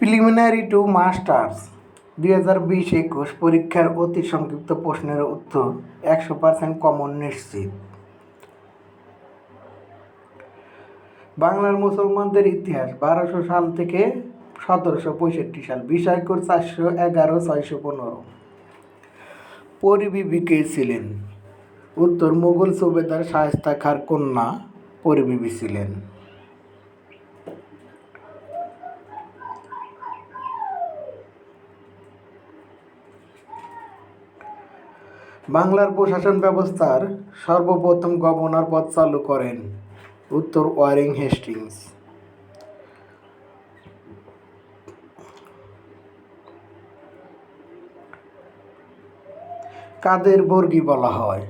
Preliminary to masters দুই হাজার বিশ একুশ পরীক্ষার অতি সংক্ষিপ্ত প্রশ্নের উত্তর একশো পার্সেন্ট কমন নিশ্চিত। বাংলার মুসলমানদের ইতিহাস বারোশো সাল থেকে সতেরোশো পঁয়ষট্টি সাল বিষয়কর চারশো এগারো, ছয়শো পনেরো। পরিবিবি কে ছিলেন? উত্তর মুঘল সুবেদার শায়েস্তা খার কন্যা পরিবিবি ছিলেন। বাংলার প্রশাসন ব্যবস্থার সর্বপ্রথম গভর্নর পদ চালু করেন উত্তর ওয়ারিং হেস্টিংস। কাদের বর্গী বলা হয়?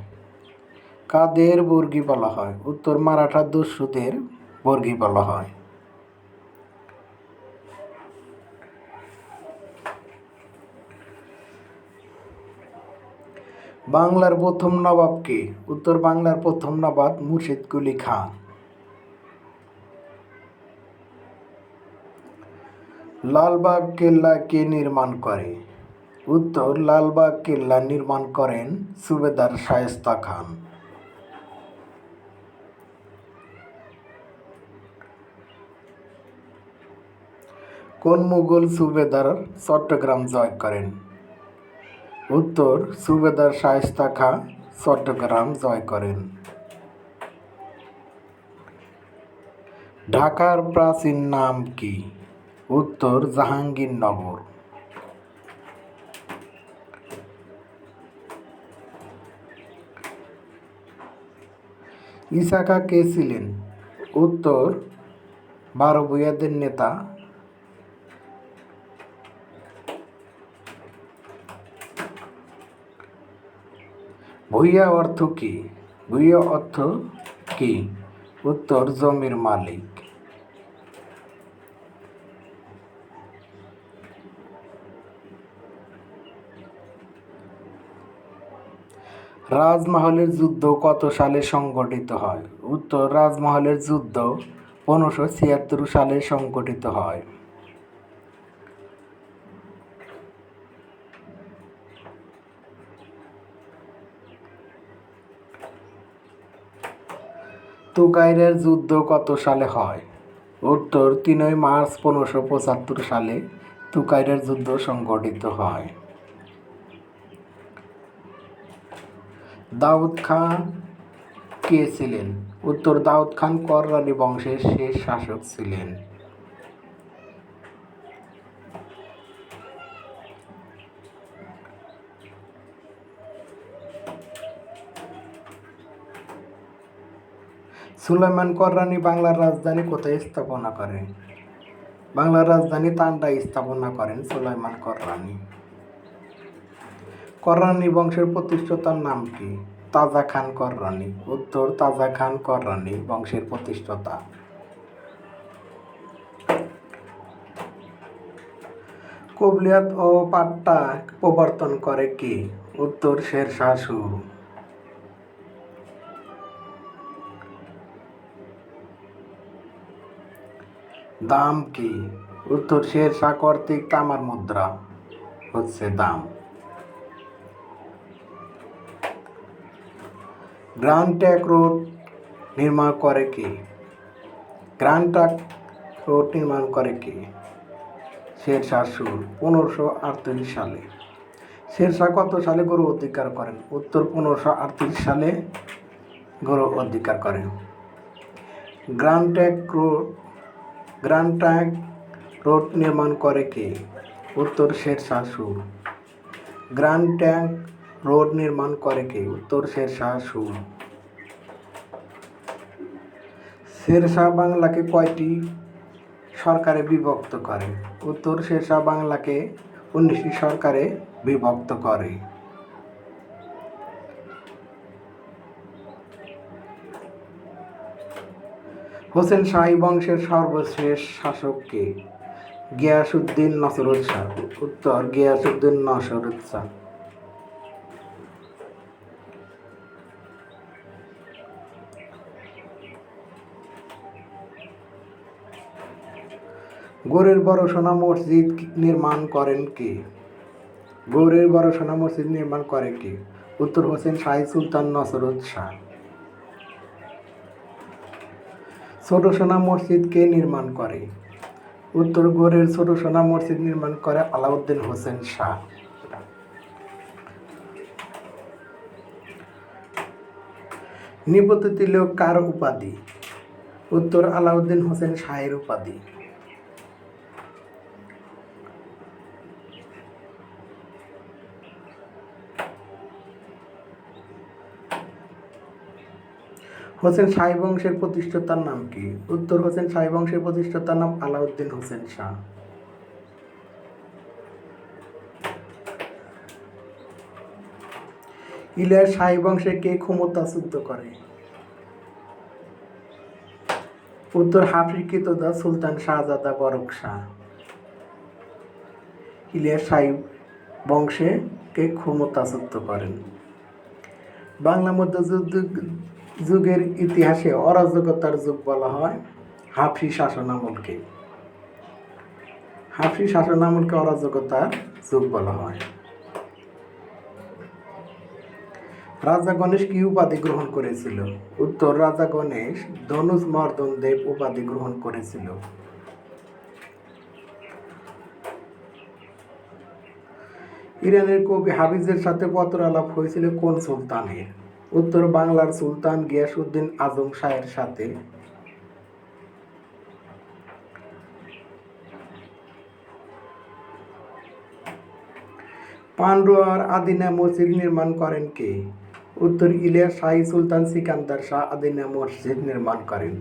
কাদের বর্গী বলা হয়? উত্তর মারাঠা দস্যুদের বর্গী বলা হয়। বাংলার প্রথম নবাব কে? উত্তর বাংলার প্রথম নবাব মুর্শিদ কুলি খান। লালবাগ কেল্লা কে নির্মাণ করে? উত্তর, লালবাগ কেল্লা নির্মাণ করেন সুবেদার শায়েস্তা খান। কোন মুঘল সুবেদার চট্টগ্রাম জয় করেন? উত্তর, সুবেদার শায়েস্তা খাঁ, চট্টগ্রাম জয় করেন। ঢাকার প্রাচীন নাম কি? উত্তর, জাহাঙ্গীরনগর। ইসাকা কে ছিলেন? উত্তর, বারো ভূয়াদের নেতা। ভূঁইয়া অর্থ কি? ভূঁইয়া অর্থ কি? উত্তর, জমির মালিক। রাজমহলের যুদ্ধ কত সালে সংগঠিত হয়? উত্তর, রাজমহলের যুদ্ধ পনেরোশো ছিয়াত্তর সালে সংগঠিত হয়। তুকাইরের যুদ্ধ কত সালে হয়? উত্তর, তিনই মার্চ পনেরোশো পঁচাত্তর সালে তুকাইরের যুদ্ধ সংগঠিত হয়। দাউদ খান কে ছিলেন? উত্তর, দাউদ খান কররানী বংশের শেষ শাসক ছিলেন। সুলাইমান কররানী বাংলার রাজধানী কোথায় স্থাপনা করেন? বাংলার রাজধানী তান্ডা স্থাপনা করেন সুলাইমান কররানী। কররানী বংশের প্রতিষ্ঠাতার নাম কি? তাজা খান কররানি। উত্তর, তাজা খান কররানি বংশের প্রতিষ্ঠাতা। কবলিয়াত ও পাট্টা প্রবর্তন করে কি? উত্তর, শেরশাহ সুর। দাম কি? উত্তর শেরশাহ কর্তৃক তামার মুদ্রা হচ্ছে দাম। গ্রান্ড ট্যাক রোড নির্মাণ করে কি? গ্রান্ড ট্যাক রোড নির্মাণ করে কি? শেরশাহ সুর, পনেরোশো আটত্রিশ সালে। শেরশাহ কত সালে গরু অধিকার করেন? উত্তর, পনেরোশো আটত্রিশ সালে গরু অধিকার করেন। Grand trunk road grand trunk road নির্মাণ করে কে? উত্তর শেরশাহ সুর গ্র্যান্ড ট্যাঙ্ক রোড নির্মাণ করে কে? উত্তর শেরশাহ সুর শেরশাহ বাংলাকে কয়টি সরকারে বিভক্ত করে? উত্তর শেরশাহ বাংলাকে উনিশটি সরকারে বিভক্ত করে। হোসেন শাহী বংশের সর্বশেষ শাসক কে? গিয়াসুদ্দিন নসরুল শাহ। উত্তর গিয়াসুদ্দিন নসরুল শাহ। গৌড়ের বড় সোনা মসজিদ নির্মাণ করেন কে? গৌড়ের বড় সোনা মসজিদ নির্মাণ করে কে? উত্তর, হোসেন শাহী সুলতান নসরুদ শাহ। ছোট সোনা মসজিদ কে নির্মাণ করে? উত্তর গড়ের ছোট সোনা মসজিদ নির্মাণ করে আলাউদ্দিন হোসেন শাহ। নিপত তিলক কার উপাধি? উত্তর আলাউদ্দিন হোসেন শাহের উপাধি। হোসেন শাহী বংশের প্রতিষ্ঠাতার নাম কি? উত্তর, হোসেন শাহী বংশের প্রতিষ্ঠাতার নাম আলাউদ্দিন হোসেন শাহ। ইলিয়াস শাহী বংশে কে ক্ষমতাচ্যুত করে? উত্তর হাফিকিতদা সুলতান শাহজাদা বরক শাহ। ইলিয়াস শাহী বংশে কে ক্ষমতাচ্যুত করেন? বাংলা মধ্যযুদ্ধ যুগের ইতিহাসে অরাজকতার যুগ বলা হয় হাফি শাসনামলকে। হাফি শাসনামলকে অরাজকতার যুগ বলা হয়। রাজা গণেশ কি উপাধি গ্রহণ করেছিল? উত্তর, রাজা গণেশ ধনুষ মর্দন দেব উপাধি গ্রহণ করেছিল। ইরানের কবি হাফিজের সাথে পত্র আলাপ হয়েছিল কোন সুলতানের? উত্তর বাংলার সুলতান গিয়াসউদ্দিন আজম শাহের সাথে। পান্ডুয়ার আদিনা মসজিদ নির্মাণ করেন কে? উত্তর ইলিয়া শাহী সুলতান সিকান্দার শাহ আদিনা মসজিদ নির্মাণ করেন।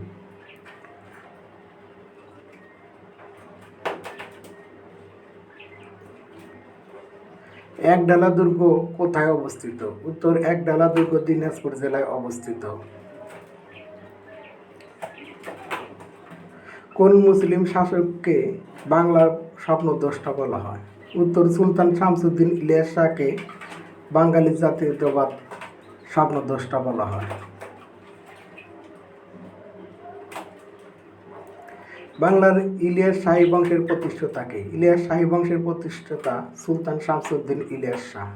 একডালা দুর্গ কোথায় অবস্থিত? উত্তর, এক ডালা দুর্গ দিনাজপুর জেলায় অবস্থিত। কোন মুসলিম শাসককে বাংলার স্বপ্ন স্বপ্নদ্রষ্টা বলা হয়? উত্তর, সুলতান শামসুদ্দিন ইলিয়াস শাহকে বাঙালি জাতীয়তাবাদ স্বপ্নদ্রষ্টা বলা হয়। বাংলার ইলিয়াস শাহী বংশের প্রতিষ্ঠাতাকে। ইলিয়াস শাহী বংশের প্রতিষ্ঠাতা সুলতান শামসুদ্দিন ইলিয়াস শাহ।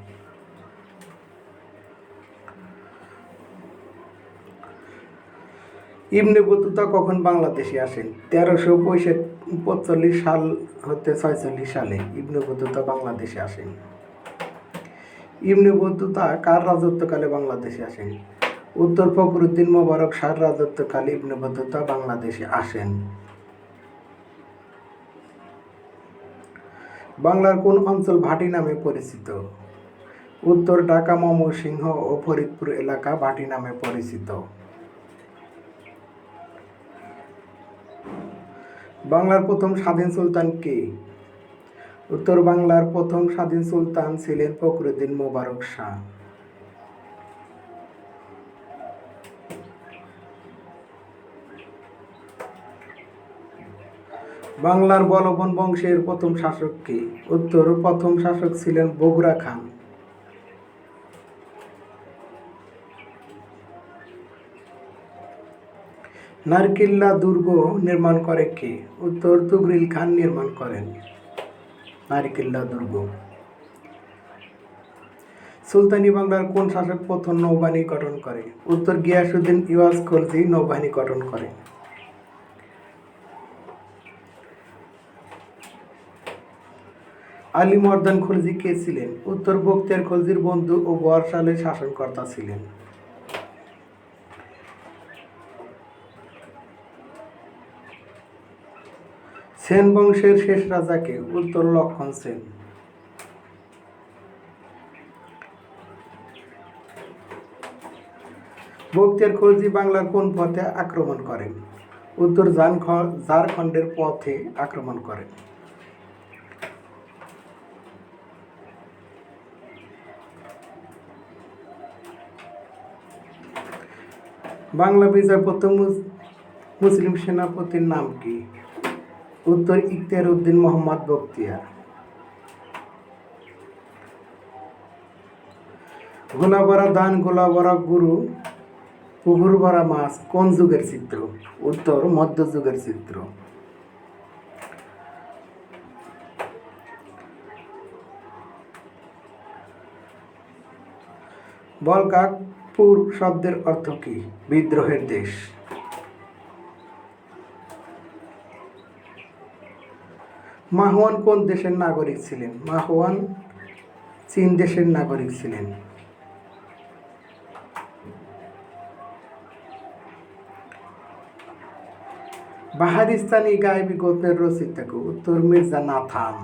ইবনে বতুতা কখন বাংলাদেশে আসেন? তেরোশো পঁয়ষট্টি সাল হতে ছয়চল্লিশ সালে ইবনে বতুতা বাংলাদেশে আসেন। ইবনে বতুতা কার রাজত্বকালে বাংলাদেশে আসেন? উত্তর ফখরুদ্দিন মোবারক শাহর রাজত্বকালে ইবনে বতুতা বাংলাদেশে আসেন। বাংলার কোন অঞ্চল ভাটি নামে পরিচিত? উত্তর ঢাকা, ময়মনসিংহ ও ফরিদপুর এলাকা ভাটি নামে পরিচিত। বাংলার প্রথম স্বাধীন সুলতান কে? উত্তর বাংলার প্রথম স্বাধীন সুলতান ছিলেন ফখরুদ্দিন মোবারক শাহ। বাংলার বলবন বংশের প্রথম শাসক কে? উত্তর, প্রথম শাসক ছিলেন বগুড়া খান। নারকিল্লা দুর্গ নির্মাণ করে কে? উত্তর, তুগরিল খান নির্মাণ করেন। নারকিল্লা দুর্গ। সুলতানি বাংলার কোন শাসক প্রথম নৌবাহিনী গঠন করে? উত্তর গিয়াসুদ্দিন ইওয়াজ খলজি নৌবাহিনী গঠন করে আলী মর্দান খলজি কে ছিলেন? উত্তর বক্তিয়ার খলজির বন্ধু ও বর্ষালের শাসনকর্তা ছিলেন। সেন বংশের শেষ রাজাকে উত্তর লক্ষণ সেন। বক্তিয়ার খলজি বাংলার কোন পথে আক্রমণ করেন? উত্তর ঝাড়খণ্ডের পথে আক্রমণ করেন। বাংলা বিজয় প্রথম মুসলিম সেনাপতির নাম কি? উত্তর ইখতিয়ার উদ্দিন মোহাম্মদ বক্তিয়ার গোলাবরা দান, গোলাবরা গুরু পুকুর ভরা মাছ, কোন যুগের চিত্র? উত্তর মধ্যযুগের চিত্র। বলকাক বলগাপুর শব্দের অর্থ কি? বিদ্রোহের দেশ। মাহুয়ান কোন দেশের নাগরিক ছিলেন? মাহুয়ান চীন দেশের নাগরিক ছিলেন। বাহারিস্তানি গায়েবী গোত্রের রচিতাকে উত্তর মির্জা নাথান।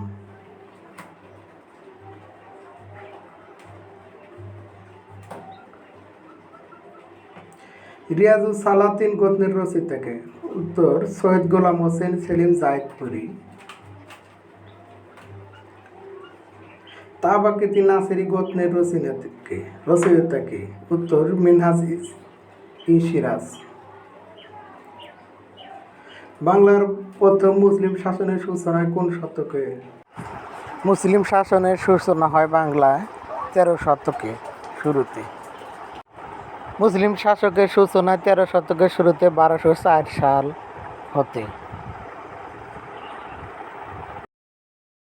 রিয়াজু সালাতিন গোত্রের রচিতাকে উত্তর, সৈয়দ গোলাম হোসেন সেলিম জায়দপুরি তাবাকিতি নাসিরি গোত্রের রচনাকে রচয়িতাকে উত্তর, মিনহাজ ইস- ই সিরাজ বাংলার প্রথম মুসলিম শাসনের সূচনা কোন শতকে? মুসলিম শাসনের সূচনা হয় বাংলায় তেরো শতকে শুরুতে। মুসলিম শাসকের সূচনা তেরো শতকের শুরুতে বারোশো চার সাল হতে।